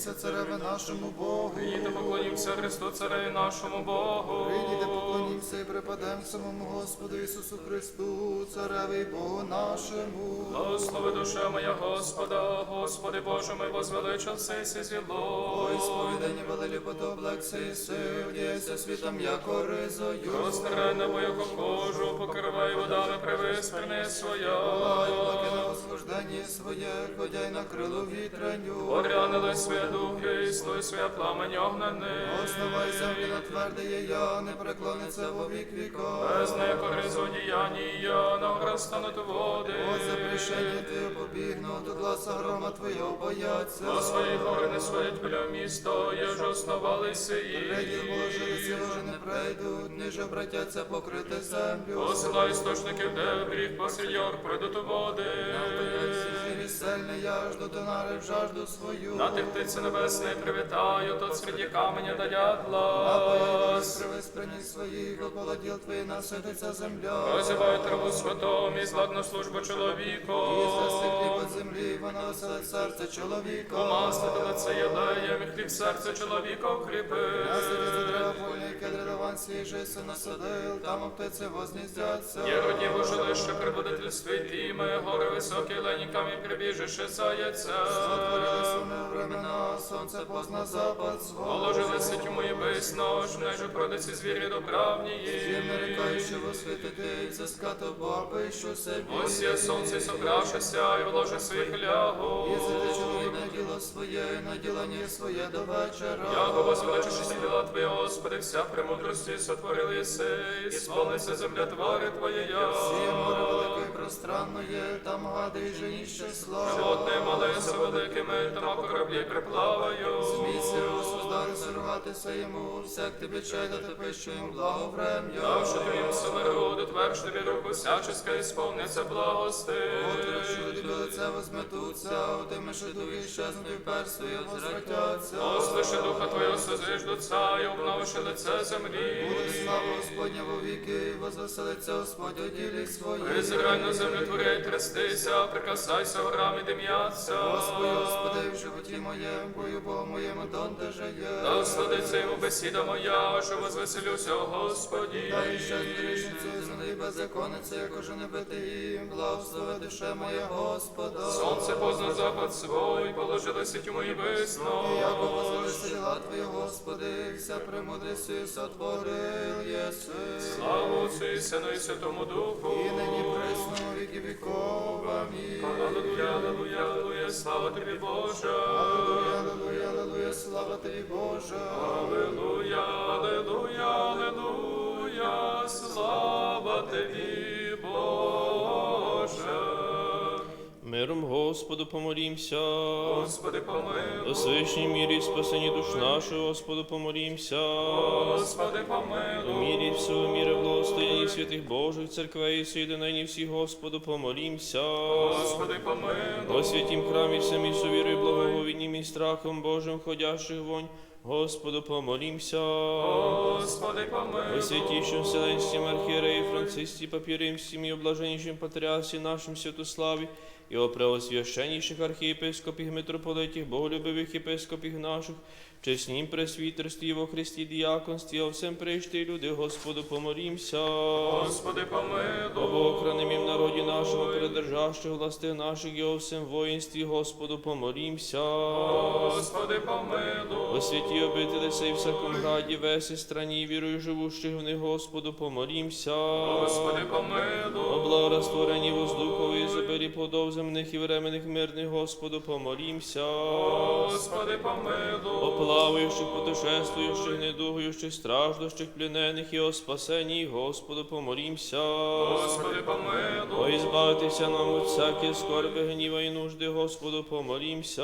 поклонімся цареве нашому Богу. Прийдіте, поклонімося Христу, Цареві нашому Богу. Прийдіте, поклонімся і припадем самому Господу Ісусу Христу, цареве і Богу нашому. Благослови душа моя Господа, Господи Боже мой, возвеличився і Ой, зіло. сповідання велелі подоблекся і сил, світом, яко ризою. Розтирай небо, яко кожу, покривай водами привиспини своя. Восхождення своє, ходяй на крилу вітреню. Орянили своє духи, і своє пламень огнений. Основай землі на тверде є я, не преклониться во вік віков. Без некоризу діяння, на гора стануть води. От запрещення Твоє побігну, до гласа грома Твоєго бояться. До своїх гори не сводять біля місто, є ж основалися і. положилися, вже не прийдуть, ниже обратяться покрити землю. Посилай істочників, де бріг посильор, прийдуть у води. Amen. Сильний, я жду до нарив жажду свою. На тих птиці небесної привітаю, тут серед каменя да дятла. боялись криви сприніс своїх, ополоділ твої насититься земля. Розівай траву святом і зладну службу чоловіку. І засиплі по землі, воно веселить серце чоловіка. Помастити лице єлеєм, і хліб серце чоловіка укріпи. Насидить за дерева польні, кедри даван свіжий, се насадил, там птиці возніздяться. Є родів у жилище прибудительстві тіми, гори високі, леніками прибіжище заяця. Отворили суми времена, сонце позна запад свого. Положилися тьму і безнож, неже продиці звірі до правнії. Всім нарікаючи восвітити, зискати баби, що собі. Ось є сонце собравшися, і вложи своїх лягу. І чоловік на діло своє, і на ділання своє до вечора. Яко возвеличишся діла Твої, Господи, вся премудрості сотворили єси, і сповниться земля твари Твоєя. Сіє море є, там гади женіще слава. Животне мале з великими, там кораблі приплаваю. Змійся, розсуздалися, ругатися йому, всяк тобі чай дати пищу їм благо врем'я. Давши твоїм силу, тверж тобі руку всяческа, і сповниться благости. Отре, що тобі лице возметуться, що духи щезнуть і персу і возвратяться. Послиши духа Твого созиждуться, і обновиши лице землі. Буде слава Господня во віки, возвеселиться Господь у ділі своїй. Призирай на землю творяй, трястися, прикасайся горами дим'яться. Господи, Господи, в животі моєму, бою Богу моєму, донде же є. Да усладиться йому бесіда моя, що возвеселюся, Господі. Дай ще грішницю з неї беззаконниця, як уже не бити їм, благослови душе моя Господа. Сонце позна запад свой, положилося тьму і висно. Яко возвелися діла Твої, Господи, вся премудрістю сотворил єси. Славу Отцю і Сину і Святому Духу. І нині присно у віки віков. Амінь. Аллилуйя, аллилуйя, аллилуйя, слава тобі, Боже. Аллилуйя, аллилуйя, аллилуйя, слава Тобі, Боже. Аллилуйя, аллилуйя, аллилуйя, слава тобі, Господу помолімся. Господи, помилуй. О свишній мірі і спасенні душ нашого, Господу помолімся. Господи, помилуй. мірі всього міра благостоянні святих Божих церквей і соєдинені всіх, Господу помолімся. Господи, помилуй. О святім храмі всеми совірою, благоговінням і страхом Божим входящих вонь, Господу помолімся. Господи, помилуй. святейшем Вселенском архиереи Франциске Папе Римским и о блаженнейшем Патриарсе и о преосвященнейших архієпископів, митрополитів, боголюбивих єпископів наших, чеснім пресвітерстві во Христі діяконстві, о всем прийшти люди, Господу помолімся. Господи, помилуй. Охраним народі нашому, передержащих власти наших, і о всем воїнстві, Господу помолімся. Господи, помилуй. О святі обители сей всяком граді, весі страні, вірою живущих в них, Господу помолімся. Господи, О помилуй. благорастворенні воздухові, забері плодов земних і временних мирних, Господу помолімся. Господи, помилуй. Плаваючих, путешествуючих, недугуючих, страждущих, пленених і о спасенні, Господу помолімся. Господи, О, ізбавитися нам від всяких скорби, гніва і нужди, Господу помолімся.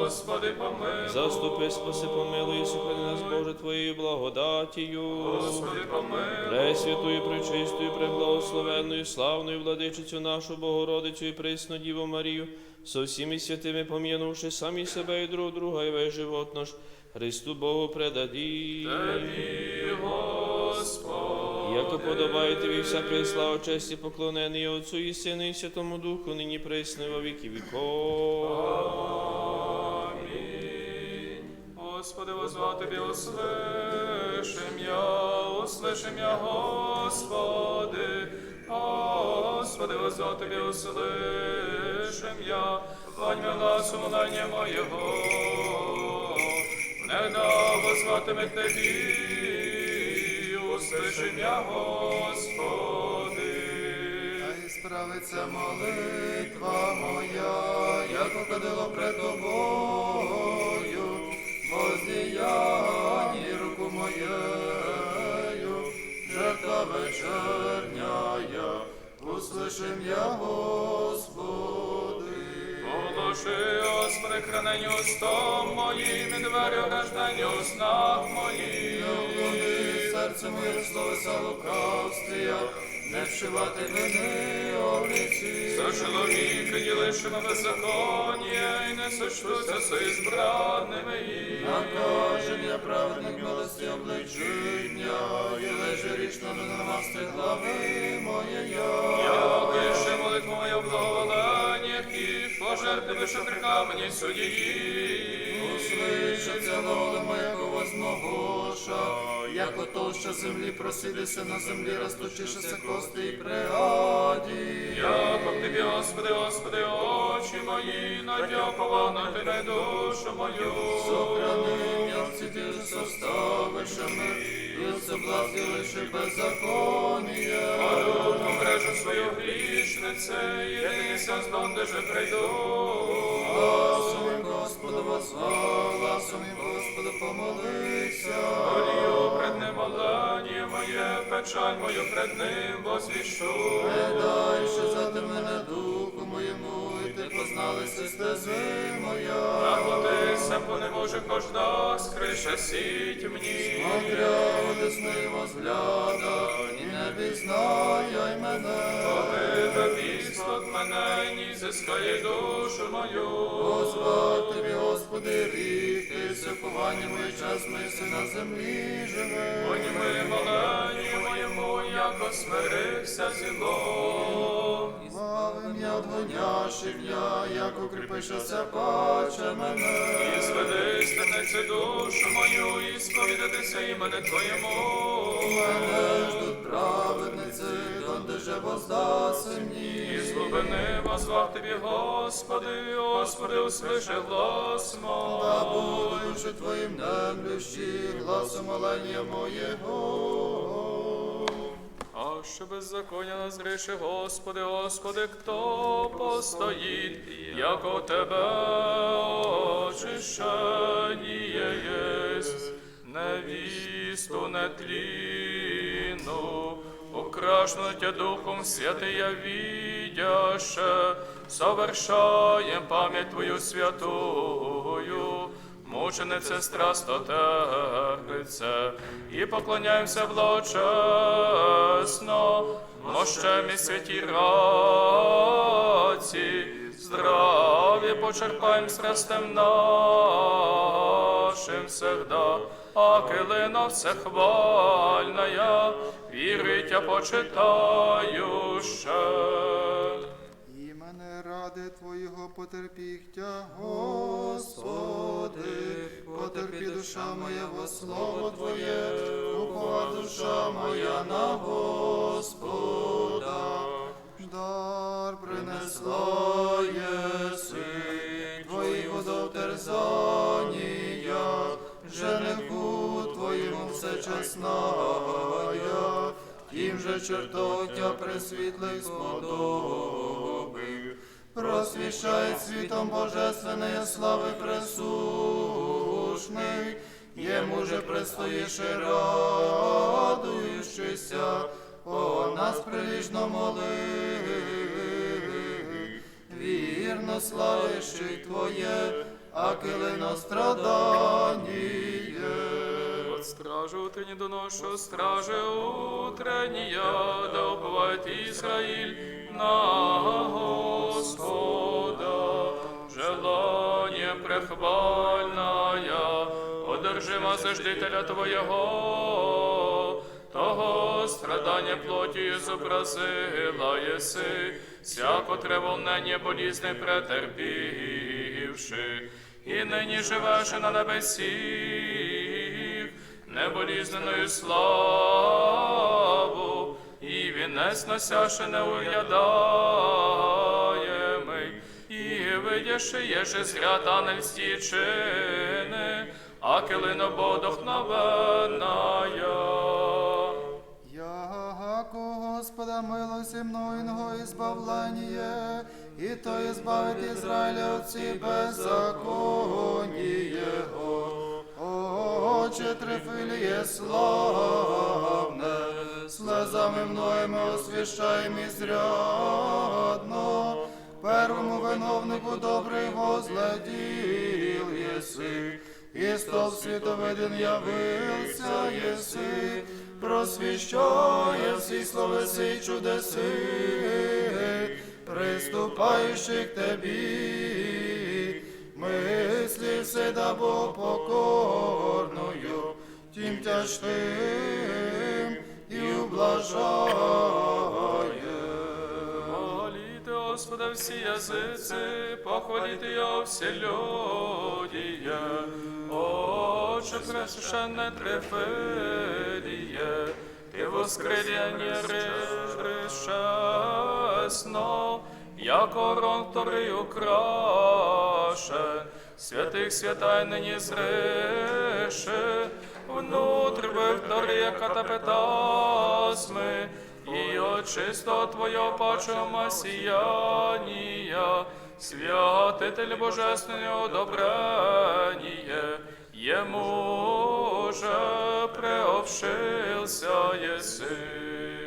Господи, помилуй. Заступи, спаси, помилуй, і сохрани нас, Боже, Твоєю благодатію. Господи, помилуй. Пресвятую, пречистою, преблагословенною, славною владичицю нашу Богородицю і присну Діву Марію, со всіми святими пом'янувши самі себе і друг друга, і весь живот наш, Христу Богу предаді. Господи. Яко подобає тобі всякої слава, честі поклонений Отцу і Сину і Святому Духу, нині присно во віки віков. Амінь. Господи, возвати Тобі, услышим я, услышим я, Господи. Господи, возвати Тобі, услышим я, Воньми глаз умолення моєго. Негда возватиме к Тобі, услышим я, Господи. Хай справиться молитва моя, як покадило пред тобою, воздіянні я, Господи. Оголоши, Господи, хранені устом моїм, і двері ограждені у снах моїх. Уклони серце моє словеса лукавствія, не вшивати вини облиці. За чоловіка ділишимо беззаконня, і не сочтуться з ізбранними їх. Накажем я праведник милості обличення, і лежи річно на намасти глави моя. Я пише молитву мою в благоволеннях, і пожертви вишатрика мені судії. Услышаться лола моєго возмогоша, як отоща землі просидися на землі, расточишеся кости і пригаді. Як тобі, Господи, Господи, очі мої, надяпала на тебе душу мою. Сохрани меня в цвіті составишами, і в соблазні лише беззаконія. Подобну мережу свою грішнице, єдиниця з донде же прийду. Гласом Господа воззвав, гласом Господа помолися. Олію пред ним молання моє, печаль мою пред ним возвіщу. Не дайше за мене моєму, і ти позналися стези моя. Находися, бо не може кожда скриша сіть мені. Смотря одесни возгляда, і не пізнає мене. Коли вість от мене, ні зискає душу мою. Позвав тобі, Господи, рік, ти все повання моє час миси на землі живе. Подніми моленню моєму, яко смирився зіло. Славим я як укріпишася паче мене. І зведи стениці душу мою, і сповідатися імене Твоєму. Мене ждуть праведниці, донде же воздаси мені. І з глибини возвав Тобі, Господи, Господи, услиши глас Да мой. буду душі Твоїм немлющі, гласом молення моєго. Що беззаконня назріши, Господи, Господи, хто постоїть, як у Тебе очищення єсть, невісту нетлінну, украшну Тя Духом Святия видяше, совершаєм пам'ять Твою святую, мученице страстотерпице, і поклоняємося благочесно, мощем і святі раці, здраві почерпаєм страстем нашим всегда, а килина всехвальная, вірить, почитающа. І мене ради Твоєго потерпіхтя, Господи, потерпі душа моя во слово Твоє, упова душа моя на Господа. Дар принесла єси, Твої водотерзанія, жениху Твоєму всечесная, тим же чертотя пресвітлих сподобив. Просвіщай світом Божественної слави пресушний, Йому же предстоїше радуючися, о нас приліжно моли, вірно славиши Твоє, а килино страданіє. От стражи утренні доношу, стражи утреннія, да уповает Израиль на Господа. Желание прехвальная, одержима заждителя Твоєго, того страдання плоті зобразила єси, всяко треволнення болізни претерпівши, і нині живеш на небесі, неболізненою славу, і вінець носяше неуглядаємий, і видяши єже зряд ангельські чини, а килино бодохновенная. Яко Господа милості мною і збавлення, і то избавить Израиля от всі беззаконієго. Отче Трифиліє славне, слезами мною освящаєм ізрядно, первому виновнику добрий возгладил єси, і стол світовиден явився єси, просвіщає всі словеси й чудеси, приступаючи к Тебі, мислі все да Бог покорною, тим тяжким і ублажає. Моліте Господа всі язиці, похваліте його всі люди. Отче пресвященне Трифиліє, і воскресіння решесно, як орон вторий украшен, святих святай нині зреши, внутрь втория катапетасми, і очисто Твоє пачома сіянія, святитель Божественне одобрення, Ему же преобшился єси.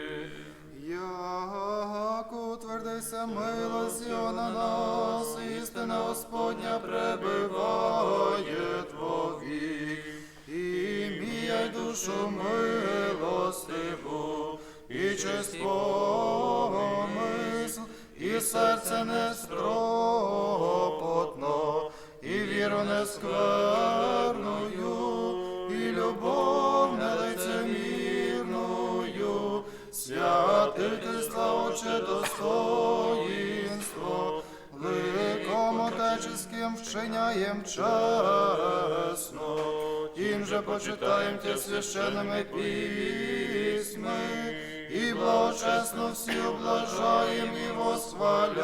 Як утвердися милость його на нас, істина Господня пребиває Твовік, і мій душу милостиву, і честь мисл, і серце не стропотно, достоїнство, ликом отеческим вчиняєм чесно, тим же почитаєм те священними письми, і благочесно всі облажаєм і восхваляєм.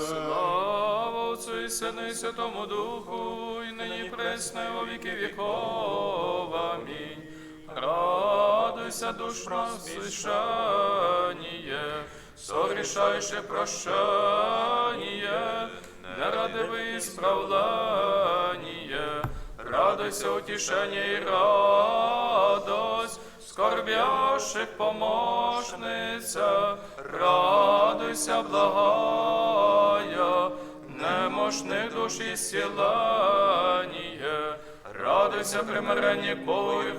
Слава Отцу і Сину і Святому Духу, і нині пресне во віки віков. Амінь. Радуйся, душ просвящення, согрішаючи прощання, не ради ісправлення, радуйся, утішення і радость, скорбящих помощниця, радуйся, благая, немощних душ ісцілення, радуйся, примиренні Богу і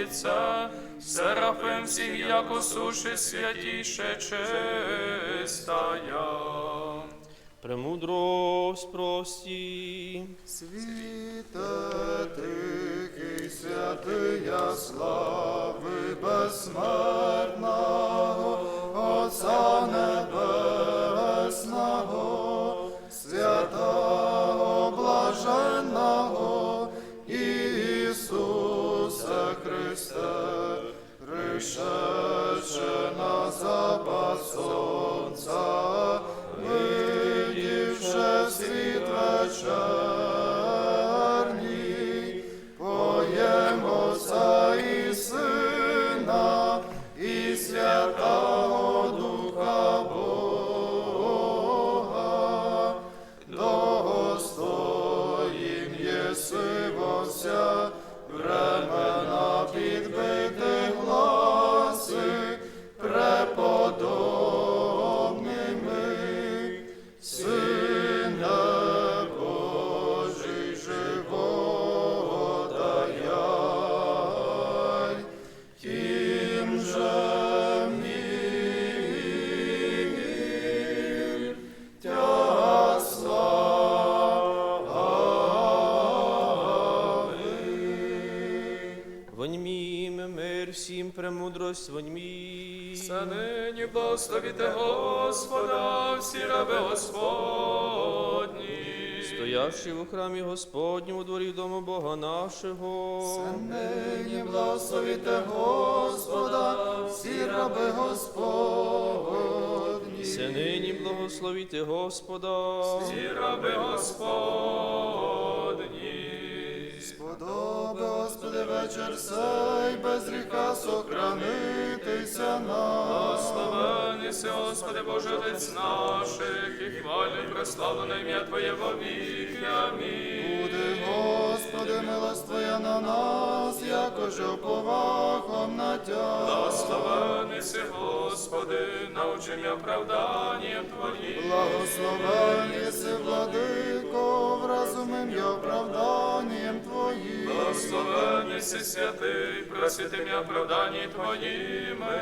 ходатаїться, Серафим всіх, як у суші святіше чистая. Премудрость прості. Світе тихий, святия слави безсмертного, запад премудрость воньмім. Все нині благословіте Господа, всі раби Господні. Стоящий в храмі Господнім у дворі дому Бога нашого. Нині благословіте Господа, всі раби Господні. Все нині благословіте Господа. Всі раби Господні. Сподоби, Господи, вечір сей, без гріха сохранитися нам. Си, Господи Боже, Отець наших, і хвалю прославлене ім'я Твоє вовіки. Амінь. Господи, милость Твоя на нас, якоже повагом на Тя. Благословений си, Господи, научи м'я оправданням Твоїм. Благословен єси, владико, вразумим я оправданням Твоїм. Благословений си святий, просити м'я оправданні Твоїми.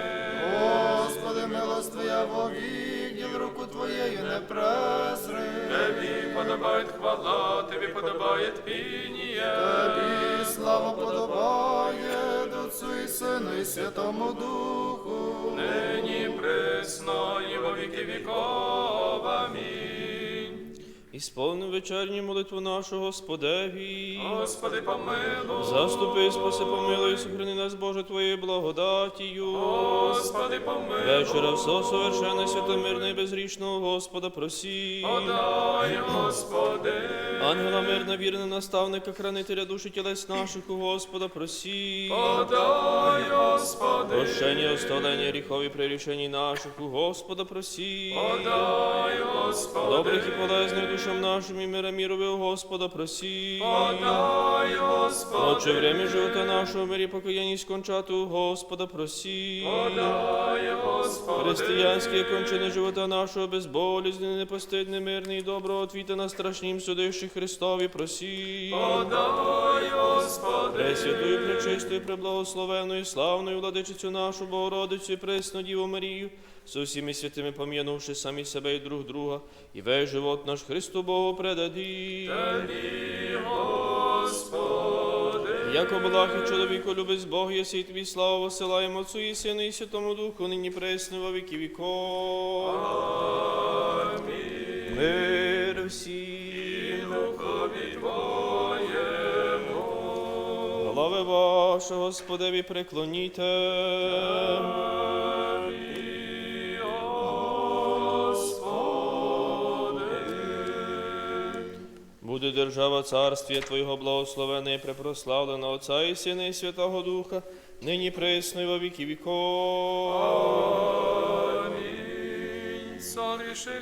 Господи, милость Твоя вовік, діл руку Твоєю не презри. Тобі подобає хвала, Тобі подобає пінія. Тобі слава подобає, Отцю і Сину і Святому Духу. Нині пресно, і во віки віков. Амінь. Ісповни вечерню молитву нашу Господеві. Господи, помилуй. Заступи, спаси, помилуй, сохрани нас, Боже, Твоєю благодатію. Господи, помилуй. Вечора все совершенне, святомирне і безгрішного Господа просі. Подай, Господи. Ангела мирна, вірна, наставника, хранителя душі тілес наших у Господа просі. Подай, Господи. Прощення, оставлення гріхові при рішенні наших у Господа просі. Подай, Господи. Добрих і полезних душам нашим і мира мірові у Господа просі. Подай, Господи. Отче, время живота нашого, мирі покаянні скончати у Господа просі. Подай, Господи. Християнські кончини живота нашого, безболізний, непостидний, мирний, доброго отвіта на страшнім судищі Христові просі. Подай, Господи. Пресвятую, пречистою, преблагословенною, славною владичицю нашу, Богородицю і пресну Діву Марію, со всіми святими пом'янувши самі себе і друг друга, і весь живот наш Христу Богу предаді. Господи. Яко благ і чоловіку любить Бог, єси і тобі славу посилаємо Отцу і Сину і Святому Духу, нині пресно во віки віков. Мир всім. Голови ваші, Господеві, преклоніте. Буде держава царствія Твоєго благословена і препрославлена Отця і Сина і Святого Духа, нині пресно во віки віков. Амінь.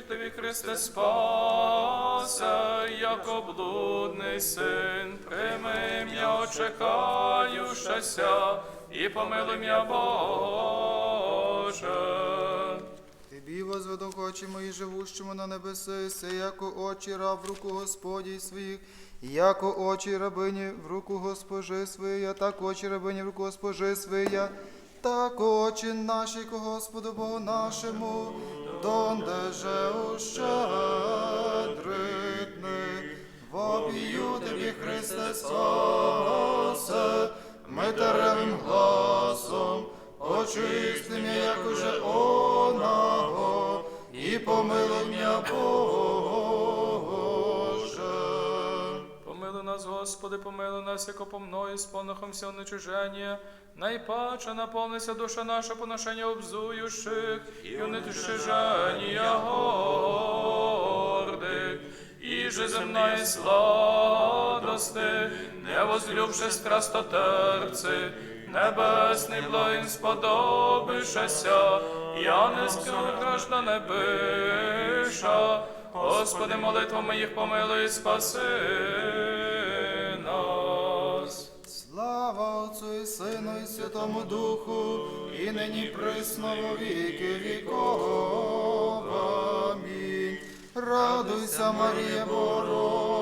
Тобі, Христе, спаса, як облудний син, прийми м'я очекаюшася, і помилуй м'я Боже. Возведу очі мої живущому на небеси, се, яко очі раб в руку Господій своїх, яко очі рабині в руку госпожи своєї, так очі рабині в руку госпожи своєї, так очі наші ко Господу Богу нашому, донде же ущедритни. Вопію тобі, Христе, спасе, ми теревим гласом, очисти м'я, як уже онаго, і помилуй м'я, Боже. Помилуй нас, Господи, помилуй нас, яко по мною спонохом все нечуження. Найпаче наповнися душа наша поношення обзуюших, і уничиження гордих. І же земної сладости, не возлюбши страстотерпці, небесний благим сподобишеся, я не скрою граждане биша, Господи, молитва моїх помилуй, спаси нас. Слава Отцу і Сину і Святому Духу, і нині присно во віки віков. Радуйся, Марія Богородице,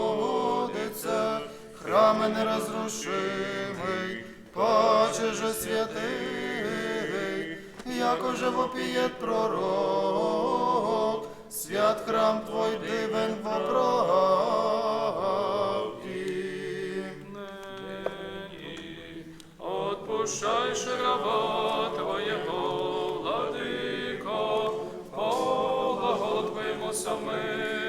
храми нерозрушимий, Паче же святий, яко же вопіє пророк, свят храм твой дивен во правді. Отпущай шраба твоєго, владико, полагодбимо самих.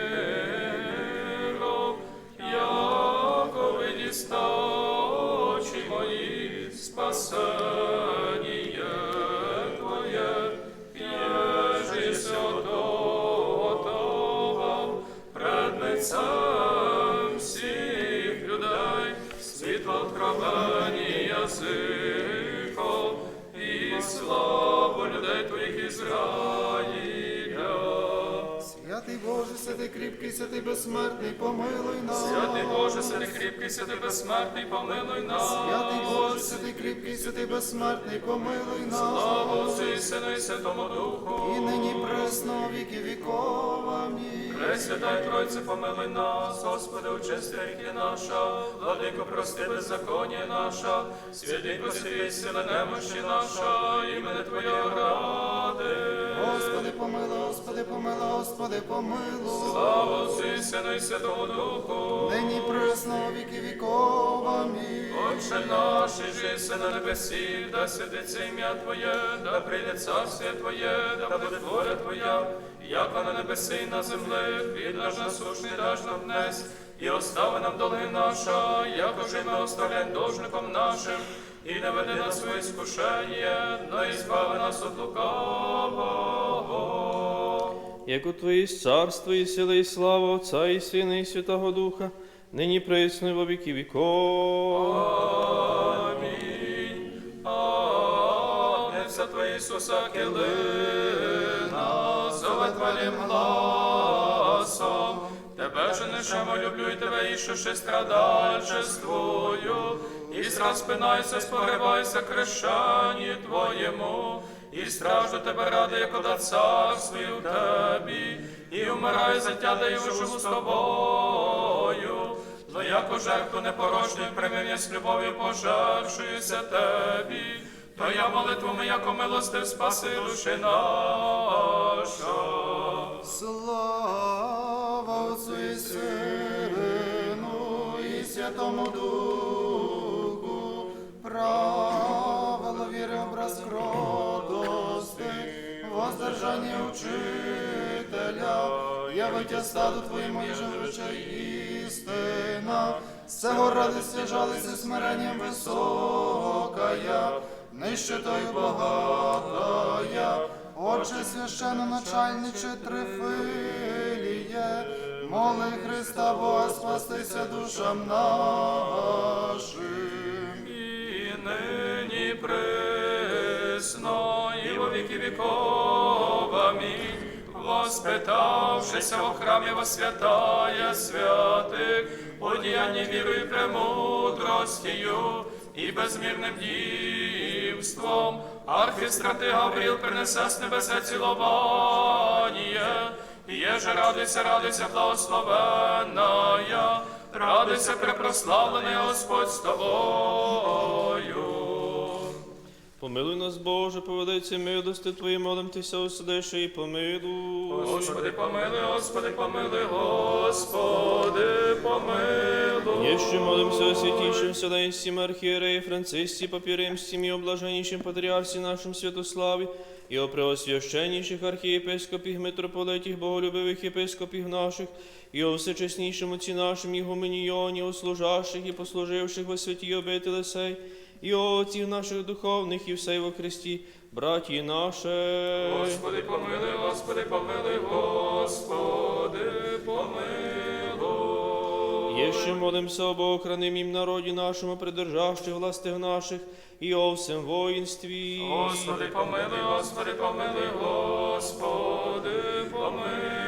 Кріпкий, святий безсмертний, помилуй нас. Святий Боже, святий кріпкий, святий безсмертний, помилуй нас. Святий Боже, святий кріпкий, святий безсмертний, помилуй нас. Слава Отцю і Сину і Святому Духу. І нині пресно віки віков. Пресвятай Тройце, помилуй нас, Господи, очисти ріки наша, владико, прости беззаконня наша, святий посвятий сили немощі наша, імени Твоє ради. Господи, помилуй, Господи, помилуй, Господи, помилуй. Слава Отцю і Сину і Святому Духу. Нині пресно віки віков. Амінь. Отче наш, жиси на небесі, да святиться ім'я Твоє, да прийде царствие Твоє, да буде воля Твоя, яко на небесі і на землі, хліб наш насушний даж нам днес, і остави нам долги наша, яко же ми оставляємо должником нашим, і не веди нас в іскушення, но і збави нас від лукавого. Як у Твої царство і сила, і слава Отця і Сина, і Святого Духа, нині присно во віки віков. Амінь. Агнця Твоя Ісуса Килина, зове Твоїм гласом. Тебе же нещемо люблю і тебе ішу ще страдальчествую. І спинайся, спогребайся крещанні Твоєму. І стражду тебе ради, як ода царствую в Тебі, і вмирай за тя, і живу з тобою. Но яко жертву непорожню примирення з любов'ю пожертвуюся Тебі, то я молитву яко милостив спаси душі наша. Слава Отцу і Сину і Святому Духу, воздержання учителя, явить стаду Твоєму єжевича істина, сего радості жалися смиренням високая, нищетою богатая, Отче священноначальниче Трифиліє, моли Христа Бога спастися душам нашим. І нині присно, і во віки віков. Амінь. Воспитавшися во храмі во святая святих, одіянні вірою премудростію і безмірним дівством, архістратий Гавріл принесе з небеса цілування, єже радуйся, радуйся, благословенная, радуйся, препрославлений Господь з тобою. Помилуй нас, Боже, поведеться милости Твої, молимтеся, усидеше і помилуй. Господи, помилуй, Господи, помилуй, Господи, помилуй. Еще молимся о святейшем Вселенским архиерее Франциске, Папе Римским и о блаженнейшем патриарсе нашем Святославе, и о преосвященнейших архиепископих, митрополитих, боголюбивых епископих наших, и о всечестнейшем Отце нашем Егуменионе, о служащих и послуживших во святій обители сей, о отців наших духовних, и всей во Христі, братья наши. Господи, помилуй, Господи, помилуй, Господи, помилуй. Еще молимся об охранимом народе нашему, придержавших властях наших, и о всем воинстве. Господи, помилуй, Господи, помилуй, Господи, помилуй.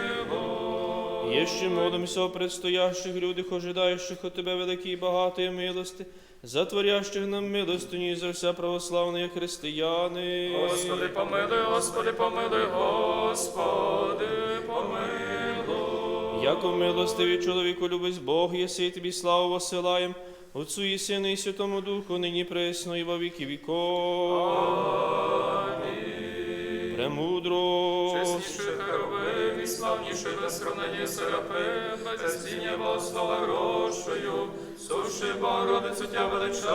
Еще молимся о предстоящих людях, ожидающих от Тебе великие и богатые милости, затворящих нам милостыню за вся православные християни. Господи, помилуй, Господи, помилуй, Господи, помилуй. Яко милостивий чоловіку любить Бог, єси тобі славу посилаєм, Отцу і Сину і Святому Духу, нині пресно і во віки віков. Премудро. Сравнення Серафим, без тіні Богослова грошою, суши Богородицю тя величає.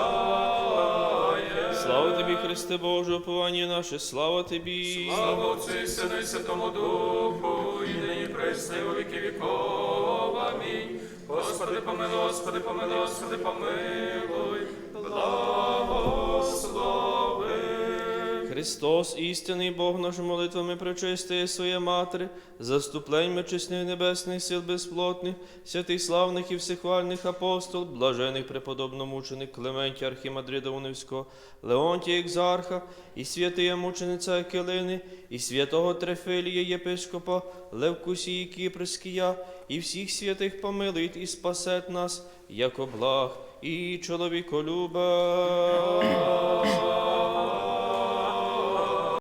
Слава тобі, Христе Боже, оповання наше, слава тобі. Слава Отцю і Сину і Святому Духу, і нині пресне у віки віков. Амінь. Господи, помилуй, Господи, помилуй, Господи, помилуй, благослови. Христос, істинний Бог наш молитвами причистиє своє матері, заступленнями чесних небесних сил безплотних, святих славних і всехвальних апостол, блажених преподобно мученик Клементія Архімандрида Уневського, Леонтія Екзарха, і святия мучениця Екелини, і святого Трефилія єпископа, Левкусії Кіпрськія, і всіх святих помилить і спасет нас, як благ і чоловіколюба.